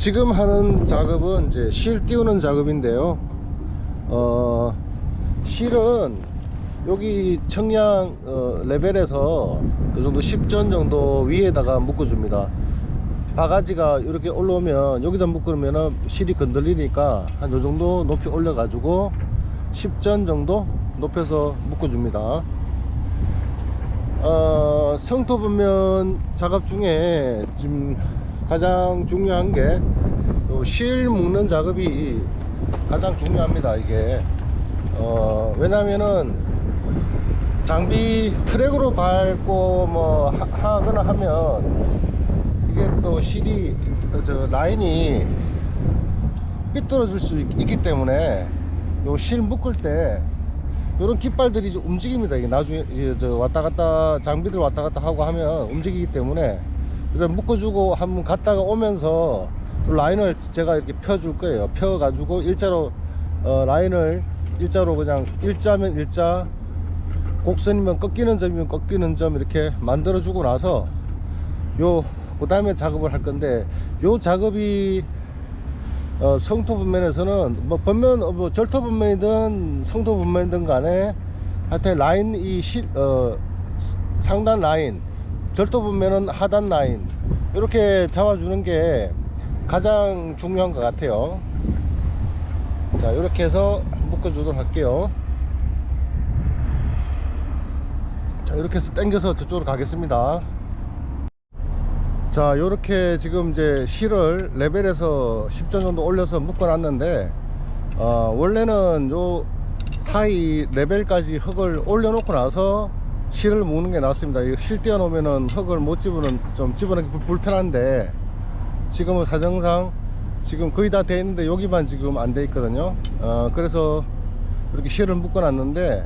지금 하는 작업은 이제 실 띄우는 작업인데요. 어, 실은 여기 청량 어, 레벨에서 이 정도 10전 정도 위에다가 묶어 줍니다. 바가지가 이렇게 올라오면 여기다 묶으면 실이 건들리니까 한 요 정도 높이 올려 가지고 10전 정도 높여서 묶어 줍니다. 어, 성토 분면 작업 중에 지금 가장 중요한 게 실 묶는 작업이 가장 중요합니다. 이게 어, 왜냐면은 장비 트랙으로 밟고 뭐 하- 하거나 하면 이게 또 실이 어, 저 라인이 삐뚤어질 수 있, 기 때문에 요 실 묶을 때 이런 깃발들이 좀 움직입니다. 이게 나중에 왔다 갔다 장비들 왔다 갔다 하고 하면 움직이기 때문에 일단 묶어주고 한번 갔다가 오면서 라인을 제가 이렇게 펴줄 거예요. 펴 가지고 일자로 어, 라인을 일자로 그냥 일자면 일자 곡선이면 꺾이는 점이면 꺾이는 점 이렇게 만들어 주고 나서 요 그 다음에 작업을 할 건데 요 작업이 어, 성토 분면에서는 뭐 번면 어, 뭐 절토 분면이든 성토 분면이든 간에 하여튼 라인 이 시, 어, 상단 라인 절도 분면은 하단 라인. 이렇게 잡아주는 게 가장 중요한 것 같아요. 자 이렇게 해서 묶어 주도록 할게요. 자 이렇게 해서 당겨서 저쪽으로 가겠습니다. 자 이렇게 지금 이제 실을 레벨에서 10점 정도 올려서 묶어 놨는데 어, 원래는 요 하이 레벨까지 흙을 올려 놓고 나서 실을 묶는 게 낫습니다 실 띄워 놓으면은 흙을 못 집어는 좀 집어넣기 불- 불편한데 지금은 사정상 지금 거의 다 돼 있는데 여기만 지금 안 돼 있거든요 어, 그래서 이렇게 실을 묶어 놨는데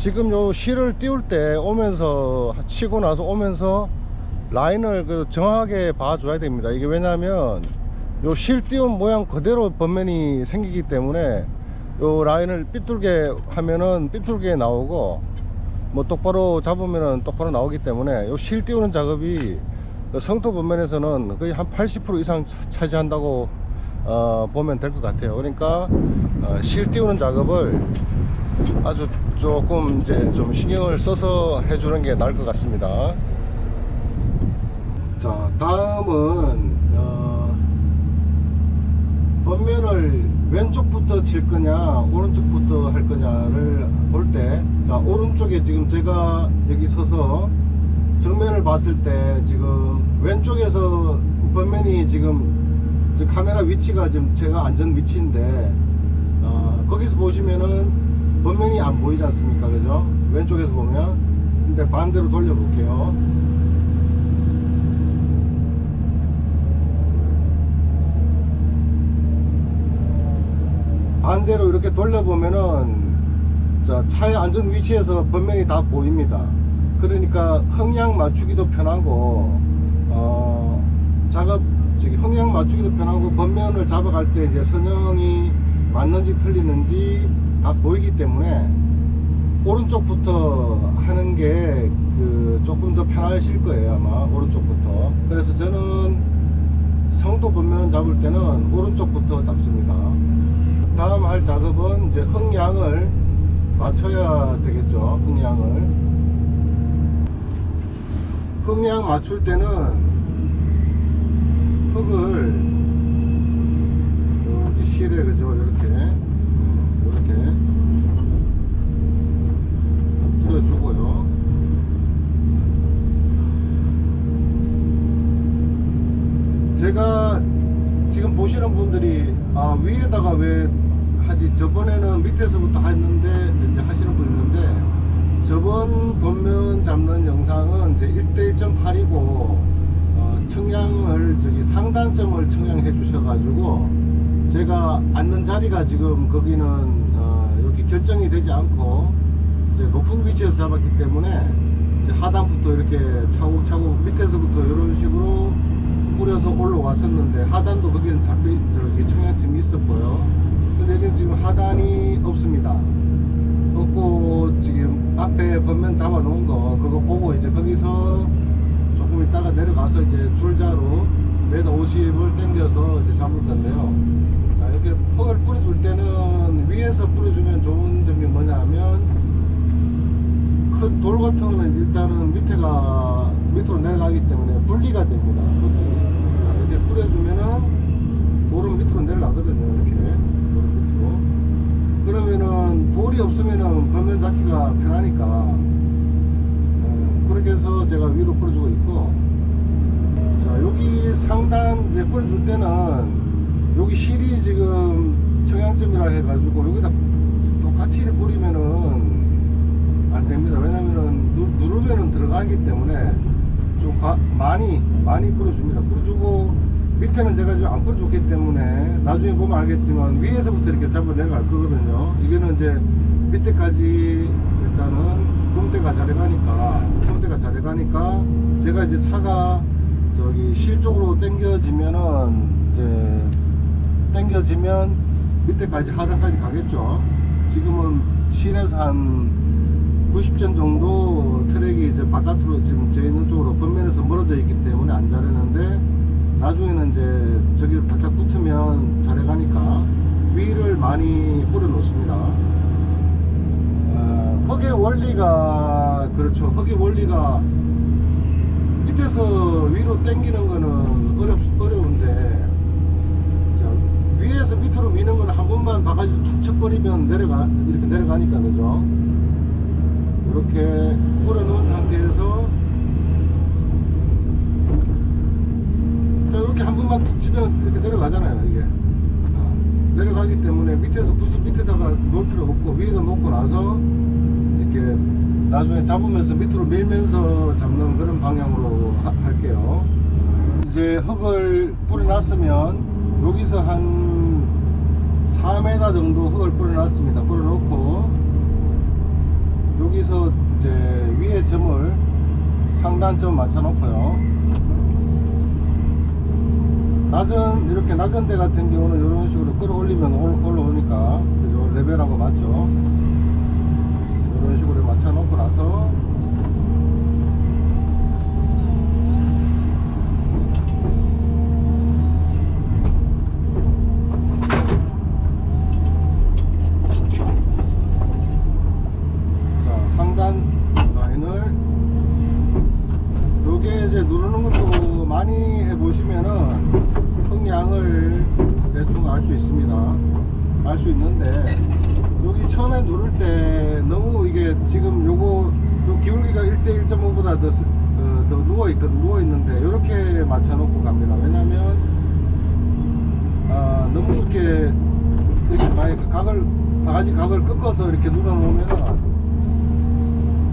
지금 요 실을 띄울 때 오면서 치고 나서 오면서 라인을 그 정확하게 봐줘야 됩니다. 이게 왜냐하면 요 실 띄운 모양 그대로 번면이 생기기 때문에 요 라인을 삐뚤게 하면은 삐뚤게 나오고 뭐 똑바로 잡으면은 똑바로 나오기 때문에 요실 띄우는 작업이 그 성토 번면에서는 거의 한 80% 이상 차- 차지한다고 어, 보면 될 것 같아요. 그러니까 어, 실 띄우는 작업을 아주 조금 이제 좀 신경을 써서 해주는 게 나을 것 같습니다. 자, 다음은 어, 번면을 왼쪽부터 칠 거냐, 오른쪽부터 할 거냐를 볼 때, 자, 오른쪽에 지금 제가 여기 서서 정면을 봤을 때 지금 왼쪽에서 번면이 지금 저 카메라 위치가 지금 제가 앉은 위치인데, 어, 거기서 보시면은 번면이 안 보이지 않습니까? 그죠? 왼쪽에서 보면. 근데 반대로 돌려 볼게요. 반대로 이렇게 돌려보면은 자, 차에 앉은 위치에서 번면이 다 보입니다. 그러니까 흥량 맞추기도 편하고 어, 작업 저기 흥량 맞추기도 편하고 번면을 잡아갈 때 이제 선형이 맞는지 틀리는지 다 보이기 때문에 오른쪽부터 하는 게 그 조금 더 편하실 거예요 아마. 오른쪽부터. 그래서 저는 성도 번면 잡을 때는 오른쪽부터 잡습니다 다음 할 작업은 이제 흙량을 맞춰야 되겠죠 흙량을. 흙량 맞출 때는 흙을 여기 실에 그죠? 이렇게 음, 이렇게 뿌려주고요. 제가 지금 보시는 분들이 아 위에다가 왜 하지 저번에는 밑에서부터 했는데 이제 하시는 분 있는데 저번 본면 잡는 영상은 이제 1대 1.8이고 어, 청량을 저기 상단점을 청량해 주셔가지고 제가 앉는 자리가 지금 거기는 어, 이렇게 결정이 되지 않고 이제 높은 위치에서 잡았기 때문에 하단부터 이렇게 차곡차곡 밑에서부터 이런 식으로 뿌려서 올라왔었는데 하단도 거기는 잡히 저기 청량점이 있었고요. 근데 지금 하단이 없습니다. 없고 지금 앞에 번면 잡아 놓은 거 그거 보고 이제 거기서 조금 있다가 내려가서 이제 줄자로 매달 50을 당겨서 이제 잡을 건데요. 자, 이렇게 흙을 뿌려줄 때는 위에서 뿌려주면 좋은 점이 뭐냐면 큰 돌 같은 거는 일단은 밑에가 밑으로 내려가기 때문에 분리가 됩니다. 자, 이렇게 뿌려주면은 돌은 밑으로 내려가거든요. 그러면은 돌이 없으면은 겉면 잡기가 편하니까 어, 그렇게 해서 제가 위로 뿌려주고 있고. 자 여기 상단 이제 뿌려줄 때는 여기 실이 지금 청양점이라 해가지고 여기다 똑같이 뿌리면은 안 됩니다. 왜냐면은 누, 누르면은 들어가기 때문에 좀 가- 많이 많이 뿌려줍니다. 뿌려주고 밑에는 제가 지금 안 뿌려줬기 때문에 나중에 보면 알겠지만 위에서부터 이렇게 잡아 내려갈 거거든요. 이거는 이제 밑에까지 일단은 똥대가 자래가니까 똥대가 자래가니까 제가 이제 차가 저기 실 쪽으로 당겨지면은 이제 당겨지면 밑에까지 하단까지 가겠죠. 지금은 실에서 한 90전 정도 트랙이 이제 바깥으로 지금 제 있는 쪽으로 겉면에서 멀어져 있기 때문에 안 자르는데 나중에는 이제 저기 바짝 붙으면 자래가니까 위를 많이 뿌려 놓습니다. 어, 흙의 원리가 그렇죠. 흙의 원리가 밑에서 위로 당기는 거는 어렵, 어려운데 자, 위에서 밑으로 미는 거는 한 번만 바가지 툭 쳐버리면 내려가 이렇게 내려가니까 그죠? 이렇게 뿌려놓은 상태에서 자 이렇게 한 번만 툭 치면 이렇게 내려가잖아요 이게. 아, 내려가기 때문에 밑에서 굳이 밑에다가 놓을 필요 없고 위에다 놓고 나서 이렇게 나중에 잡으면서 밑으로 밀면서 잡는 그런 방향으로 하- 할게요. 이제 흙을 뿌려놨으면 여기서 한 4m 정도 흙을 뿌려놨습니다. 뿌려놓고 여기서 이제 위에 점을 상단점 맞춰놓고요 낮은 이렇게 낮은 데 같은 경우는 이런 식으로 끌어올리면 올- 올라오니까 그죠? 레벨하고 맞죠? 이런 식으로 맞춰 놓고 나서 자 상단 라인을 요게 이제 누르는 것도 많이 해보시면은 흥량을 대충 알 수 있습니다 알수 있는데 여기 처음에 누를 때 너무 이게 지금 요거 요 기울기가 1대 1.5보다 더, 스- 어, 더 누워 있거든 누워 있는데 이렇게 맞춰 놓고 갑니다. 왜냐면 아, 너무 이렇게 이렇게 만약 그 각을 바가지 각을 꺾어서 이렇게 눌러 놓으면은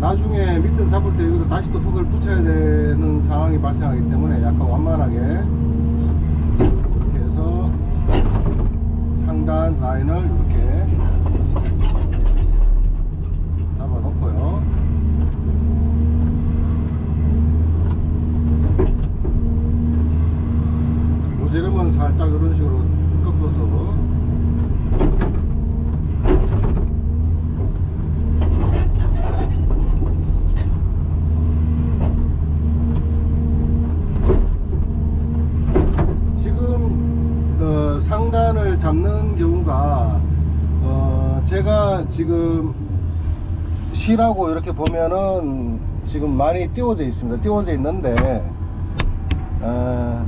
나중에 밑에서 잡을 때 여기다 다시 또 흙을 붙여야 되는 상황이 발생하기 때문에 약간 완만하게 해서 상단 라인을 이렇게 잡아 놓고요. 모재름은 살짝 이런 식으로 꺾어서 지금 어, 상단을 잡는 경우가 어, 제가 지금 실하고 이렇게 보면은 지금 많이 띄워져 있습니다. 띄워져 있는데 어,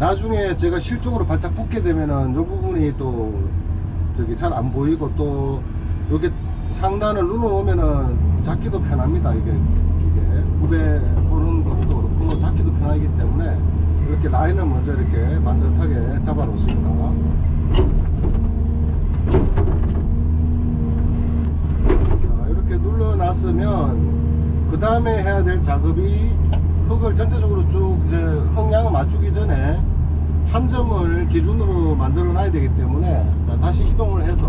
나중에 제가 실 쪽으로 바짝 붙게 되면은 이 부분이 또 저기 잘 안 보이고 또 여기 상단을 눌러 놓으면은 잡기도 편합니다. 이게 이게 굽에 보는 것도 그렇고 잡기도 편하기 때문에 이렇게 라인을 먼저 이렇게 반듯하게 잡아 놓습니다. 자, 이렇게 눌러 놨으면 그 다음에 해야 될 작업이 흙을 전체적으로 쭉 이제 흙량을 맞추기 전에 한 점을 기준으로 만들어 놔야 되기 때문에 자 다시 이동을 해서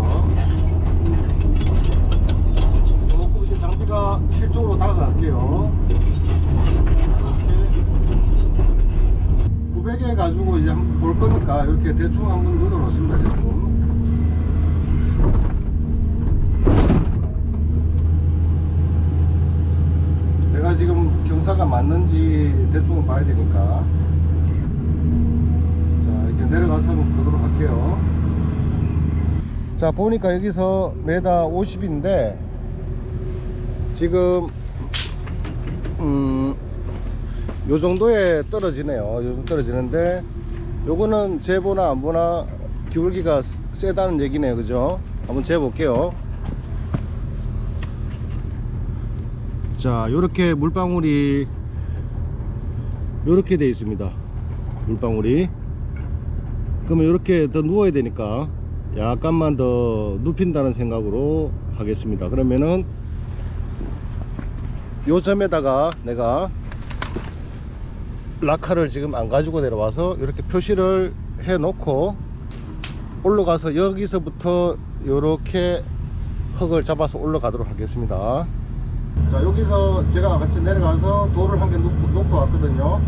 조금 이제 장비가 실쪽으로 다가갈게요. 이렇게 900에 가지고 이제 볼 거니까 이렇게 대충 한번 눌러 놓습니다 대충 내가 지금 경사가 맞는지 대충 봐야 되니까 내려가서 한번 보도록 할게요. 자 보니까 여기서 메다 50인데 지금 음, 요 정도에 떨어지네요. 요 정도 떨어지는데 요거는 재보나 안 보나 기울기가 세- 세다는 얘기네요. 그죠? 한번 재볼게요. 자, 요렇게 물방울이 요렇게 되어 있습니다. 물방울이. 그러면 요렇게 더 누워야 되니까 약간만 더 눕힌다는 생각으로 하겠습니다. 그러면은 요 점에다가 내가 라카를 지금 안 가지고 내려와서 이렇게 표시를 해 놓고 올라가서 여기서부터 이렇게 흙을 잡아서 올라가도록 하겠습니다 자 여기서 제가 같이 내려가서 돌을 한 개 놓고, 놓고 왔거든요.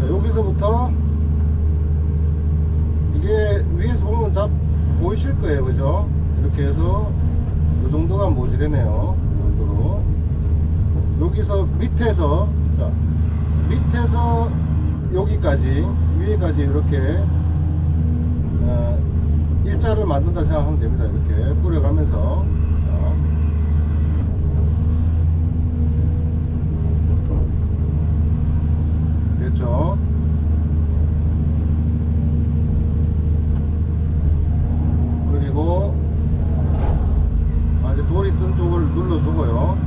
자 여기서부터 이게 위에서 보면 잡 보이실 거예요. 그죠? 이렇게 해서 이 정도가 모자라네요. 이 정도로. 여기서 밑에서 자 밑에서 여기까지 위에까지 이렇게 어, 일자를 만든다 생각하면 됩니다. 이렇게 뿌려가면서 자. 됐죠. 그리고 아, 이제 돌이 뜬 쪽을 눌러주고요.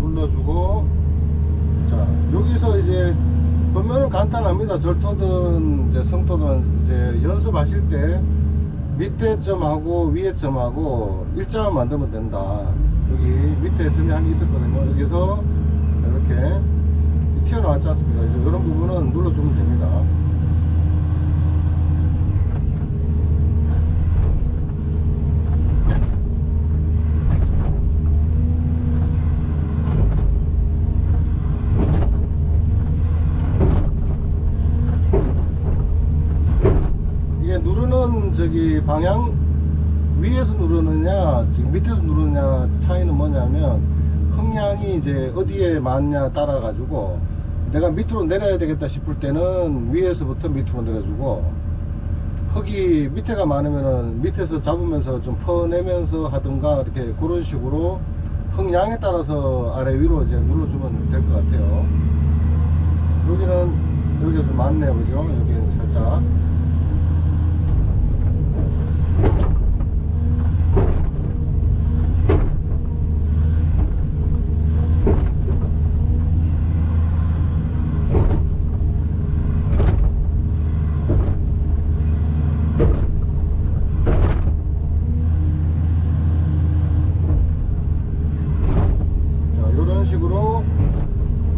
눌러주고 자 여기서 이제 보면은 간단합니다. 절토든 이제 성토든 이제 연습하실 때 밑에 점하고 위에 점하고 일자만 만들면 된다 여기 밑에 점이 한 개 있었거든요. 여기서 이렇게 튀어나왔지 않습니까? 이런 부분은 눌러주면 됩니다 이게 누르는 저기 방향 위에서 누르느냐 지금 밑에서 누르느냐 차이는 뭐냐면 흥량이 이제 어디에 맞냐 따라 가지고 내가 밑으로 내려야 되겠다 싶을 때는 위에서부터 밑으로 내려주고 흙이 밑에가 많으면은 밑에서 잡으면서 좀 퍼내면서 하든가 이렇게 그런 식으로 흥량에 따라서 아래 위로 이제 눌러주면 될 것 같아요. 여기는 여기가 좀 많네요. 그죠? 여기는 살짝 자, 이런 식으로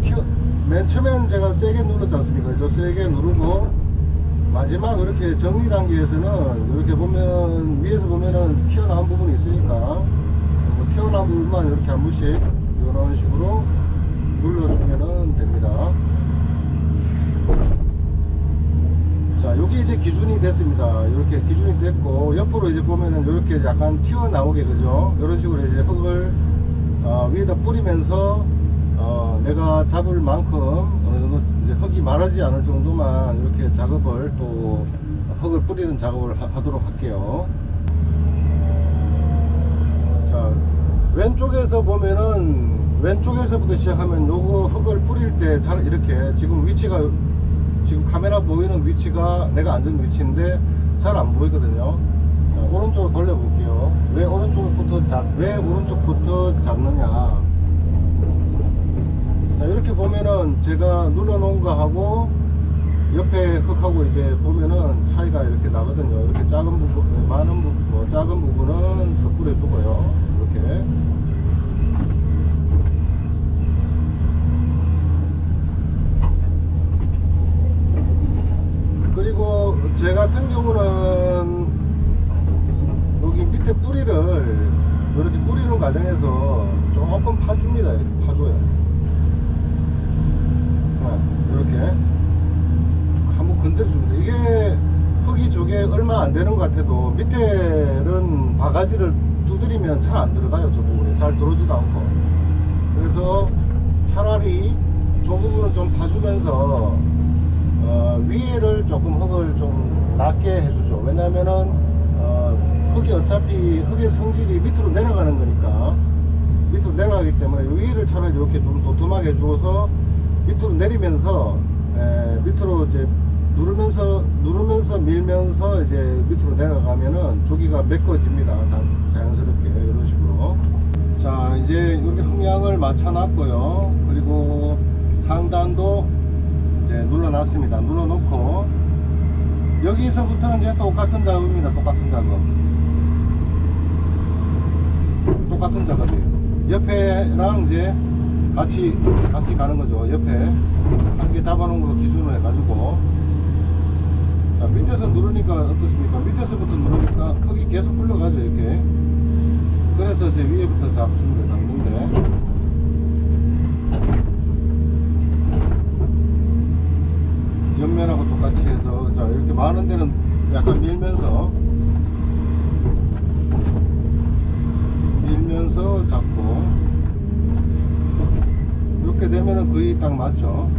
튀어, 맨 처음에는 제가 세게 눌렀지 않습니까? 저 세게 누르고 마지막 이렇게 단계에서는 이렇게 보면 위에서 보면은 튀어나온 부분이 있으니까 뭐 튀어나온 부분만 이렇게 한 번씩 이런 식으로 눌러주면 됩니다. 자, 여기 이제 기준이 됐습니다. 이렇게 기준이 됐고 옆으로 이제 보면은 이렇게 약간 튀어나오게 그죠? 이런 식으로 이제 흙을 어, 위에다 뿌리면서 어, 내가 잡을 만큼 어느 정도 이제 흙이 마르지 않을 정도만 이렇게 작업을 또 흙을 뿌리는 작업을 하, 도록 할게요. 자, 왼쪽에서 보면은 왼쪽에서부터 시작하면 요거 흙을 뿌릴 때 잘 이렇게 지금 위치가 지금 카메라 보이는 위치가 내가 앉은 위치인데 잘 안 보이거든요. 자, 오른쪽으로 돌려 볼게요. 왜 오른쪽부터 잡, 왜 오른쪽부터 잡느냐. 자, 이렇게 보면은 제가 눌러 놓은 거 하고 옆에 흙하고 이제 보면은 차이가 이렇게 나거든요. 이렇게 작은 부분, 많은 부분, 뭐 작은 부분은 더 뿌려주고요. 이렇게. 그리고 제 같은 경우는 여기 밑에 뿌리를 이렇게 뿌리는 과정에서 조금 파줍니다. 이렇게 파줘요. 네, 이렇게 건드려줍니다. 이게 흙이 저게 얼마 안 되는 것 같아도 밑에는 바가지를 두드리면 잘 안 들어가요. 저 부분에 잘 들어오지도 않고. 그래서 차라리 저 부분은 좀 파주면서 어, 위를 조금 흙을 좀 낮게 해주죠. 왜냐면은 어, 흙이 어차피 흙의 성질이 밑으로 내려가는 거니까 밑으로 내려가기 때문에 위를 차라리 이렇게 좀 도톰하게 해주어서 밑으로 내리면서 에, 밑으로 이제 누르면서 누르면서 밀면서 이제 밑으로 내려가면은 조기가 메꿔집니다. 다 자연스럽게 이런 식으로. 자 이제 이렇게 흥량을 맞춰놨고요. 그리고 상단도 이제 눌러놨습니다. 눌러놓고 여기서부터는 이제 똑같은 작업입니다. 똑같은 작업. 똑같은 작업이에요. 옆에랑 이제 같이 같이 가는 거죠. 옆에 한 개 잡아놓은 거 기준으로 해가지고 자 밑에서 누르니까 어떻습니까? 밑에서부터 누르니까 흙이 계속 굴러가죠 이렇게. 그래서 이제 위에부터 잡습니다. 잡는데. 옆면하고 똑같이 해서 자 이렇게 많은 데는 약간 밀면서 밀면서 잡고 이렇게 되면은 거의 딱 맞죠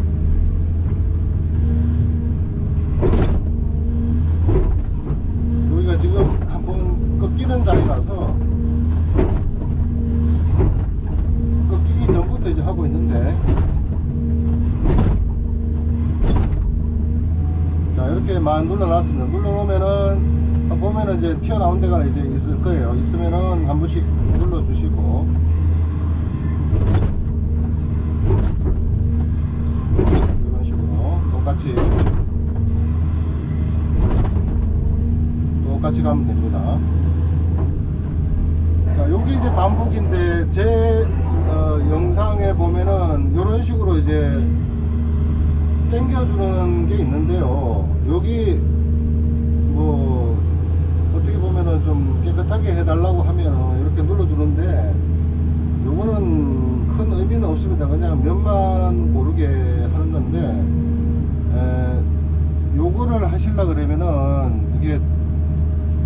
여기가 지금 한번 꺾이는 자리라서 꺾이기 전부터 이제 하고 있는데. 자 이렇게 만 눌러놨습니다. 눌러놓으면은 보면은 이제 튀어나온 데가 이제 있을 거예요. 있으면은 한 번씩 눌러주시고. 이런 식으로 똑같이 똑같이 가면 됩니다 자 여기 이제 반복인데 제 어, 영상에 보면은 이런 식으로 이제 당겨주는 게 있는데요. 여기 뭐 어떻게 보면은 좀 깨끗하게 해달라고 하면 이렇게 눌러주는데 요거는 큰 의미는 없습니다. 그냥 면만 고르게 하는 건데 에, 요거를 하실라 그러면은 이게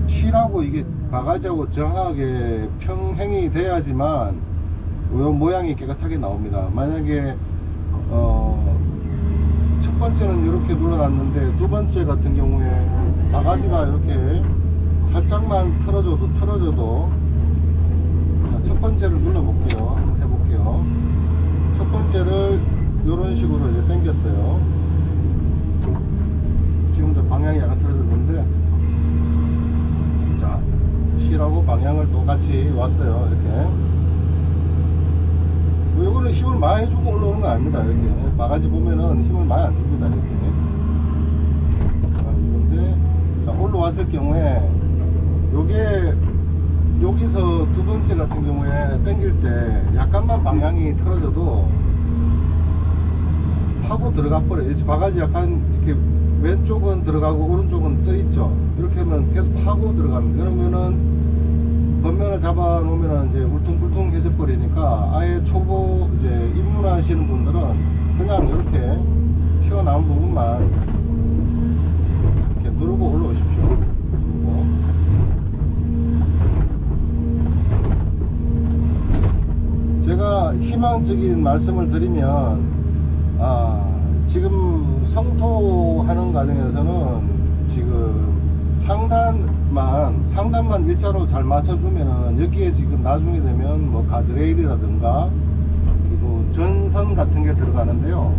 실하고 이게 바가지하고 정확하게 평행이 돼야지만 요 모양이 깨끗하게 나옵니다. 만약에 어, 첫 번째는 이렇게 눌러놨는데 두 번째 같은 경우에 바가지가 이렇게 살짝만 틀어져도 틀어져도 자, 첫 번째를 눌러볼게요. 한번 해볼게요. 첫 번째를 이런 식으로 이제 당겼어요. 지금도 방향이 약간 틀어졌는데 자 실하고 방향을 똑같이 왔어요 이렇게. 뭐 이거는 힘을 많이 주고 올라오는 거 아닙니다 이렇게. 바가지 보면은 힘을 많이 안 줍니다 이렇게. 자, 이건데 자 올라왔을 경우에 요게 여기서 두 번째 같은 경우에 당길 때 약간만 방향이 틀어져도 파고 들어가 버려요 바가지 약간 이렇게 왼쪽은 들어가고 오른쪽은 떠 있죠. 이렇게 하면 계속 파고 들어갑니다. 그러면은 겉면을 잡아 놓으면 이제 울퉁불퉁해져 버리니까 아예 초보 이제 입문하시는 분들은 그냥 이렇게 튀어나온 부분만 이렇게 누르고 올라오십시오. 누르고. 제가 희망적인 말씀을 드리면 아 지금 성토하는 과정에서는 지금 상단 만 상단만 일자로 잘 맞춰주면은 여기에 지금 나중에 되면 뭐 가드레일이라든가 그리고 전선 같은 게 들어가는데요.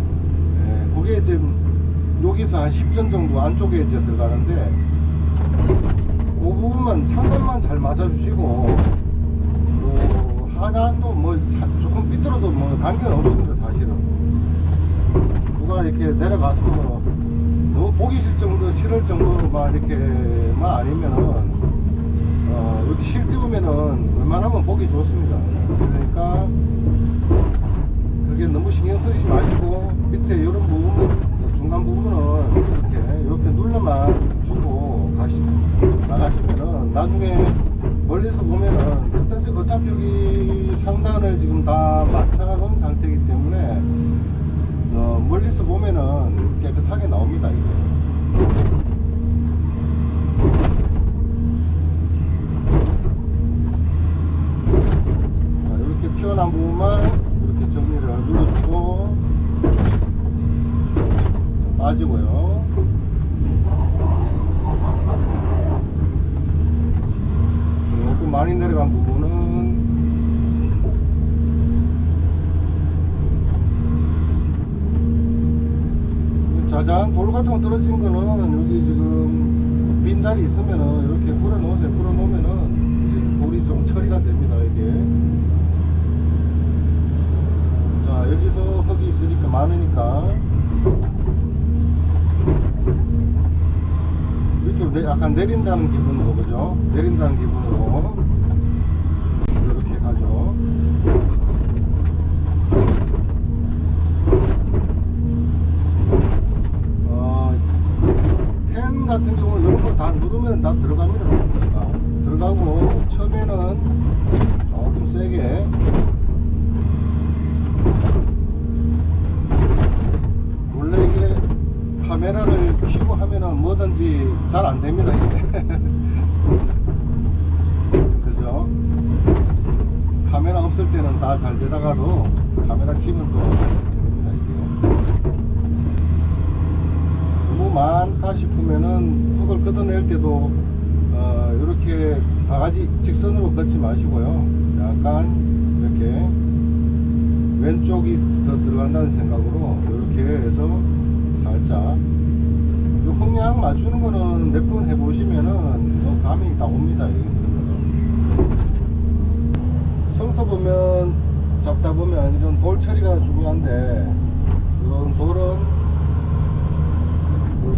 예, 그게 지금 여기서 한 10전 정도 안쪽에 이제 들어가는데 그 부분만 상단만 잘 맞춰주시고 또 하단도 뭐 자- 조금 삐뚤어도 뭐 관계는 없습니다 사실은 누가 이렇게 내려가서 뭐 너무 보기 싫 정도 싫을 정도로만 이렇게만 아니면은 어, 여기 실 띄우면은 웬만하면 보기 좋습니다. 그러니까 그게 너무 신경 쓰지 마시고 밑에 이런 부분 중간 부분은 이렇게 이렇게 눌러만 주고 가시 나가시면은 나중에 멀리서 보면은 어차피 여기 상단을 지금 다 맞춰놓은 상태이기 때문에 보면은 깨끗하게 나옵니다 이게. 자, 이렇게 튀어나온 부분만 이렇게 정리를 눌러주고 많이 내려간 부분은 자자한 돌 같은 거 떨어진 거는 여기 지금 빈자리 있으면은 이렇게 뿌려 놓으세요. 뿌려 놓으면은 이게 돌이 좀 처리가 됩니다. 이게. 자 여기서 흙이 있으니까 많으니까 밑으로 내, 약간 내린다는 기분으로 그죠? 내린다는 기분으로 이렇게 가죠. 어, 펜 같은 경우는 이런 거 다 누르면 다 들어갑니다. 아, 들어가고 처음에는 조금 세게 원래 이게 카메라를 켜고 하면은 뭐든지 잘 안 됩니다 이게 그죠 카메라 없을 때는 다 잘 되다가도 카메라 켜면 또 됩니다 이게 너무 많다 싶으면은 흙을 걷어낼 때도 어, 이렇게 바가지 직선으로 걷지 마시고요 약간 이렇게 왼쪽이 더 들어간다는 생각으로 이렇게 해서 살짝 이 홍양 맞추는 거는 몇 번 해보시면은 뭐 감이 다 옵니다 이 거는. 성토 보면 잡다 보면 이런 돌 처리가 중요한데 이런 돌은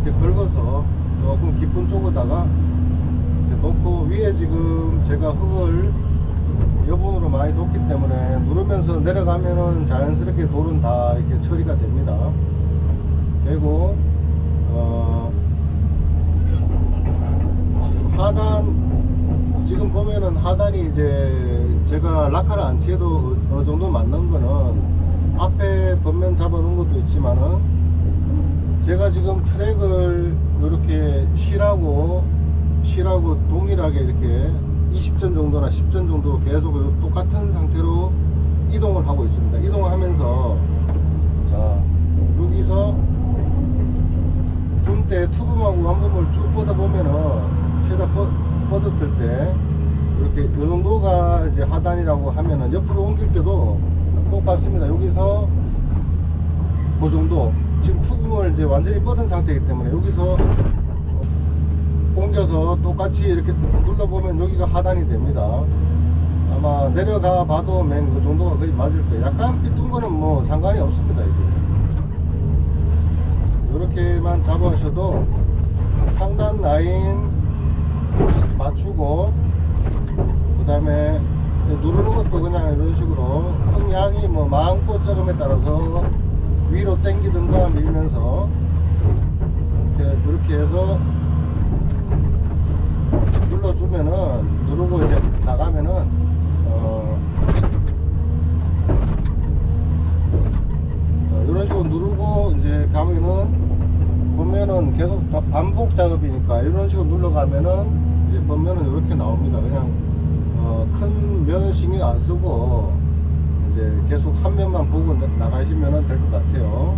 이렇게 긁어서 조금 깊은 쪽에다가 놓고 위에 지금 제가 흙을 여분으로 많이 뒀기 때문에 누르면서 내려가면은 자연스럽게 돌은 다 이렇게 처리가 됩니다. 되고 어 지금 하단 지금 보면은 하단이 이제 제가 라카를 안 치해도 어느 정도 맞는 거는 앞에 겉면 잡아 놓은 것도 있지만은 제가 지금 트랙을 이렇게 실하고 실하고 동일하게 이렇게 20전 정도나 10전 정도로 계속 요 똑같은 상태로 이동을 하고 있습니다. 이동을 하면서 자 여기서 붐때 투붐하고 완붐을 쭉 뻗어 보면은 최다 뻗, 뻗었을 때 이렇게 요 정도가 이제 하단이라고 하면은 옆으로 옮길 때도 똑같습니다. 여기서 그 정도 지금 투붐을 이제 완전히 뻗은 상태이기 때문에 여기서 옮겨서 똑같이 이렇게 눌러보면 여기가 하단이 됩니다. 아마 내려가 봐도 맨 그 정도가 거의 맞을 거예요. 약간 삐뚤 거는 뭐 상관이 없습니다. 이게. 이렇게만 잡아주셔도 상단 라인 맞추고 그 다음에 누르는 것도 그냥 이런 식으로 흥향이 뭐 마음꽃자금에 따라서 위로 당기든가 밀면서 이렇게 그렇게 해서 눌러주면은 누르고 이제 나가면은 어 자, 이런 식으로 누르고 이제 가면은 보면은 계속 다 반복 작업이니까 이런 식으로 눌러가면은 이제 보면은 이렇게 나옵니다. 그냥 어, 큰 면은 신경 안 쓰고 이제 계속 한 면만 보고 나- 나가시면은 될것 같아요.